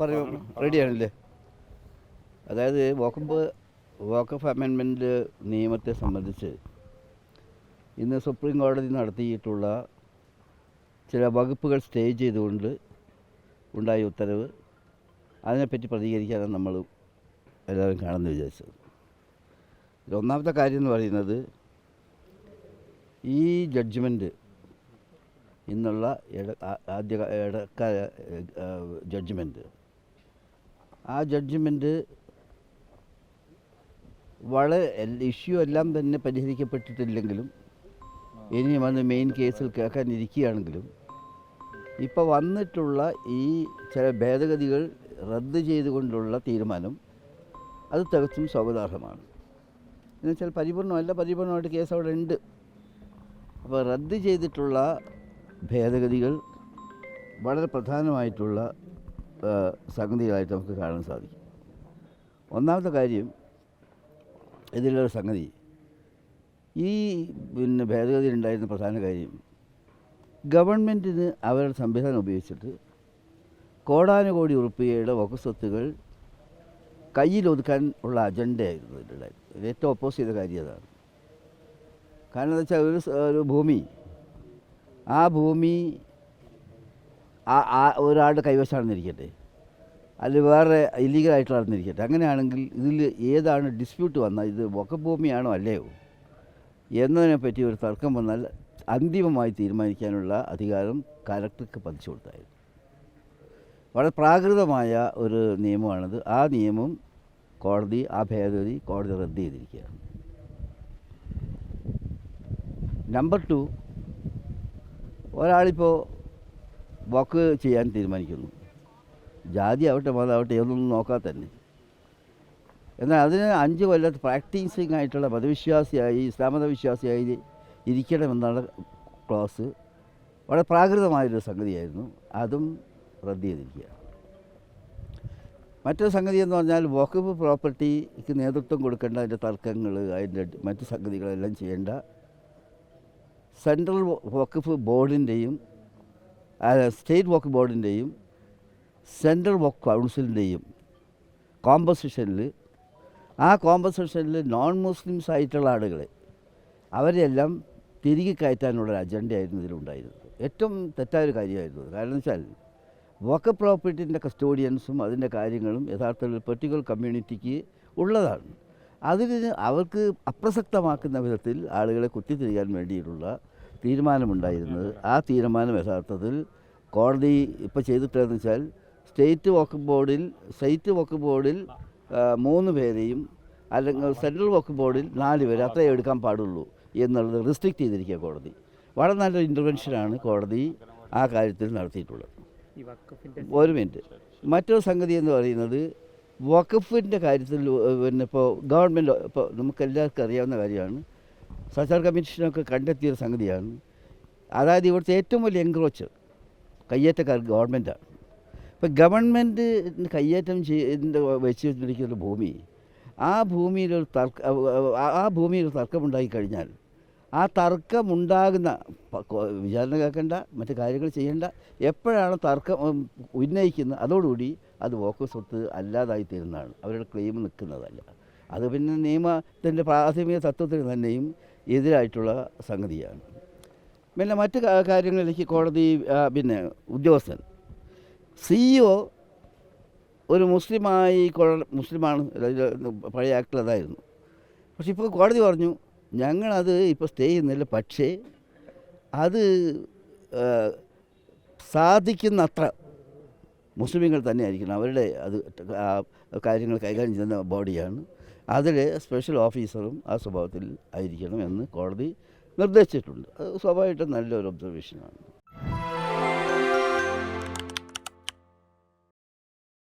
പറയൂ. റെഡിയാണല്ലേ? അതായത് വോക്കപ്പ് വോക്കഫ് അമെൻമെന്റ് നിയമത്തെ സംബന്ധിച്ച് ഇന്ന് സുപ്രീം കോടതി നടത്തിയിട്ടുള്ള ചില വകുപ്പുകൾ സ്റ്റേ ചെയ്തുകൊണ്ട് ഉണ്ടായ ഉത്തരവ് അതിനെപ്പറ്റി പ്രതികരിക്കാനാണ് നമ്മൾ എല്ലാവരും കാണുമെന്ന് വിചാരിച്ചത്. ഒന്നാമത്തെ കാര്യം എന്ന് പറയുന്നത് ഈ ജഡ്ജ്മെന്റ് ഇന്നുള്ള ആദ്യ ഇടക്കാല ജഡ്ജ്മെന്റ് ആ ജഡ്ജ്മെന്റ് വളരെ ഇഷ്യൂ എല്ലാം തന്നെ പരിഹരിക്കപ്പെട്ടിട്ടില്ലെങ്കിലും ഇനി വന്ന് മെയിൻ കേസിൽ കേൾക്കാനിരിക്കുകയാണെങ്കിലും ഇപ്പോൾ വന്നിട്ടുള്ള ഈ ചില ഭേദഗതികൾ റദ്ദ് ചെയ്തുകൊണ്ടുള്ള തീരുമാനം അത് തികച്ചും സ്വാഗതാർഹമാണ്. എന്നുവെച്ചാൽ പരിപൂർണമല്ല പരിപൂർണമായിട്ട് കേസ് അവിടെ ഉണ്ട്. അപ്പോൾ റദ്ദ് ചെയ്തിട്ടുള്ള ഭേദഗതികൾ വളരെ പ്രധാനമായിട്ടുള്ള സംഗതികളായിട്ട് നമുക്ക് കാണാൻ സാധിക്കും. ഒന്നാമത്തെ കാര്യം ഇതിലൊരു സംഗതി. ഈ പിന്നെ ഭേദഗതി ഉണ്ടായിരുന്ന പ്രധാന കാര്യം ഗവൺമെന്റിന് അവരുടെ സംവിധാനം ഉപയോഗിച്ചിട്ട് കോടാനുകോടി ഉറുപ്പികയുടെ വകുസ്വത്തുകൾ കയ്യിലൊതുക്കാൻ ഉള്ള അജണ്ടയായിരുന്നു ഇതിലുണ്ടായിരുന്നത് ഇത് ഏറ്റവും ഒപ്പോസ് ചെയ്ത കാര്യം അതാണ്. കാരണം എന്താ വെച്ചാൽ ഒരു ഭൂമി ആ ഭൂമി ആ ആ ഒരാളുടെ കൈവശമാണെന്നിരിക്കട്ടെ. അതിൽ വേറെ ഇല്ലീഗലായിട്ടുള്ളതെന്നിരിക്കട്ടെ അങ്ങനെയാണെങ്കിൽ ഇതിൽ ഏതാണ് ഡിസ്പ്യൂട്ട് വന്നാൽ ഇത് വക്കഭൂമിയാണോ അല്ലയോ? എന്നതിനെപ്പറ്റി ഒരു തർക്കം വന്നാൽ അന്തിമമായി തീരുമാനിക്കാനുള്ള അധികാരം കലക്ടർക്ക് പതിച്ചു കൊടുത്തായിരുന്നു. വളരെ പ്രാകൃതമായ ഒരു നിയമമാണത്. ആ നിയമം കോടതി ആ ഭേദഗതി കോടതി റദ്ദ് ചെയ്തിരിക്കുകയാണ്. നമ്പർ ടു ഒരാളിപ്പോൾ വക്ക് ചെയ്യാൻ തീരുമാനിക്കുന്നു. ജാതി ആവട്ടെ മതമാവട്ടെ ഏതൊന്നും നോക്കാതെ തന്നെ. എന്നാൽ അതിന് അഞ്ച് കൊല്ലത്ത് പ്രാക്ടീസിങ് ആയിട്ടുള്ള മതവിശ്വാസിയായി ഇസ്ലാം മതവിശ്വാസിയായി ഇരിക്കണമെന്നുള്ള ക്ലോസ്. വളരെ പ്രാകൃതമായൊരു സംഗതിയായിരുന്നു. അതും റദ്ദ് ചെയ്തിരിക്കുക മറ്റൊരു സംഗതി എന്ന് പറഞ്ഞാൽ വഖഫ് പ്രോപ്പർട്ടിക്ക് നേതൃത്വം കൊടുക്കേണ്ട അതിന്റെ തർക്കങ്ങൾ അതിന്റെ മറ്റ് സംഗതികളെല്ലാം ചെയ്യേണ്ട സെൻട്രൽ വഖഫ് ബോർഡിന്റെയും സ്റ്റേറ്റ് വഖഫ് ബോർഡിന്റെയും സെൻട്രൽ വഖഫ് കൗൺസിലിന്റെയും കോമ്പസിഷനിൽ ആ കോമ്പസിഷനിൽ നോൺ മുസ്ലിംസ് ആയിട്ടുള്ള ആളുകളെ അവരെല്ലാം തിരികെ കയറ്റാനുള്ള ഒരു അജണ്ടയായിരുന്നു ഇതിലുണ്ടായിരുന്നത് ഏറ്റവും തെറ്റായ ഒരു കാര്യമായിരുന്നു. കാരണം വെച്ചാൽ വക്ക പ്രോപ്പർട്ടിന്റെ കസ്റ്റോഡിയൻസും അതിന്റെ കാര്യങ്ങളും യഥാർത്ഥത്തിൽ പെർട്ടിക്കുലർ കമ്മ്യൂണിറ്റിക്ക് ഉള്ളതാണ് അതിന് അവർക്ക് അപ്രസക്തമാക്കുന്ന വിധത്തിൽ ആളുകളെ കുത്തിത്തിരിക്കാൻ വേണ്ടിയിട്ടുള്ള തീരുമാനമുണ്ടായിരുന്നത്. ആ തീരുമാനം യഥാർത്ഥത്തിൽ കോടതി ഇപ്പോൾ ചെയ്തിട്ടതെന്ന് വെച്ചാൽ സ്റ്റേറ്റ് വക്ക് ബോർഡിൽ സ്റ്റേറ്റ് വക്ക് ബോർഡിൽ മൂന്ന് പേരെയും അല്ലെങ്കിൽ സെൻട്രൽ വക്ക് ബോർഡിൽ നാല് പേരെ അത്രയേ എടുക്കാൻ പാടുള്ളൂ എന്നുള്ളത് റിസ്ട്രിക്റ്റ് ചെയ്തിരിക്കുക കോടതി. വളരെ നല്ലൊരു ഇന്റർവെൻഷനാണ് കോടതി ആ കാര്യത്തിൽ നടത്തിയിട്ടുള്ളത്. ഒരു മിനിറ്റ്. മറ്റൊരു സംഗതി എന്ന് പറയുന്നത് വഖഫിന്റെ കാര്യത്തിൽ പിന്നെ ഇപ്പോൾ ഗവൺമെന്റ് ഇപ്പോൾ നമുക്ക് എല്ലാവർക്കും അറിയാവുന്ന കാര്യമാണ്. സർക്കാർ കമ്മീഷനൊക്കെ കണ്ടെത്തിയ സംഗതിയാണ്. അതായത് ഇവിടുത്തെ ഏറ്റവും വലിയ എൻക്രോച്ച് കയ്യേറ്റക്കാർ ഗവൺമെന്റാണ്. ഇപ്പോൾ ഗവൺമെന്റ് കയ്യേറ്റം ചെയ്ത് വെച്ച് വെച്ചിരിക്കുന്ന ഭൂമി ആ ഭൂമിയിലൊരു തർക്ക ആ- ഭൂമിയിൽ തർക്കമുണ്ടായി കഴിഞ്ഞാൽ ആ തർക്കമുണ്ടാകുന്ന വിചാരണ കേൾക്കേണ്ട മറ്റു കാര്യങ്ങൾ ചെയ്യേണ്ട എപ്പോഴാണ് തർക്കം ഉന്നയിക്കുന്നത് അതോടുകൂടി അത് വോക്കസ് ഒത്ത് അല്ലാതായി തീരുന്നതാണ് അവരുടെ ക്ലെയിം നിൽക്കുന്നതല്ല. അത് പിന്നെ നിയമത്തിന്റെ പ്രാഥമിക തത്വത്തിന് തന്നെയും എതിരായിട്ടുള്ള സംഗതിയാണ്. പിന്നെ മറ്റ് കാര്യങ്ങളിലേക്ക് കോടതി പിന്നെ ഉദ്യോഗസ്ഥൻ. സിഇഒ ഒരു മുസ്ലിമായി മുസ്ലിമാണ് പഴയ ആക്ടിൽ അതായിരുന്നു. പക്ഷെ ഇപ്പോൾ കോടതി പറഞ്ഞു ഞങ്ങളത് ഇപ്പോൾ സ്റ്റേ ചെയ്യുന്നില്ല പക്ഷേ അത് സാധിക്കുന്നത്ര മുസ്ലിങ്ങൾ തന്നെ ആയിരിക്കണം അവരുടെ അത് കാര്യങ്ങൾ കൈകാര്യം ചെയ്യുന്ന ബോഡിയാണ്. അതിൽ സ്പെഷ്യൽ ഓഫീസറും ആ സ്വഭാവത്തിൽ ആയിരിക്കണം എന്ന് കോടതി നിർദ്ദേശിച്ചിട്ടുണ്ട്. അത് സ്വാഭാവികമായിട്ടും നല്ലൊരു ഒബ്സർവേഷനാണ്